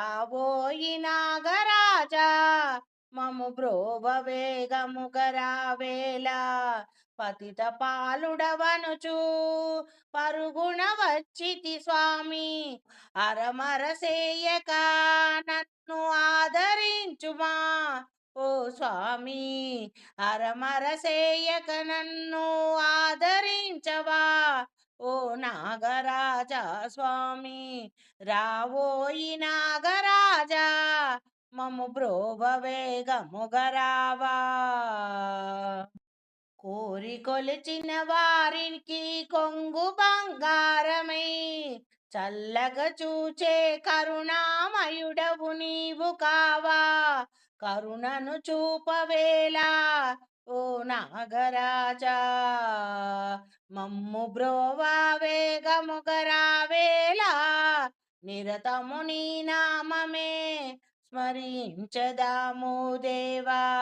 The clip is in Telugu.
రాబోయి నాగరాజా మము బ్రోవ వేగము గరావేలా పతిత పాలుడవనుచు పరుగుణ వచ్చితి స్వామి. అరమరసేయక నన్ను ఆదరించుమా. ఓ స్వామి అరమరసేయక నన్ను ఆదరించవా. ఓ నాగరాజా స్వామి రావోయి నాగరాజా మము బ్రోవ వేగము కోరి కొలిచిన వారికి కొంగు బంగారమై చల్లగా చూచే కరుణామయుడవు నీవు కావా. కరుణను చూపవేలా ఓ నాగరాజా. మమ్ము బ్రోవా వేగముగరావేలా నిరతము నీ నామమే స్మరించదాము దేవా.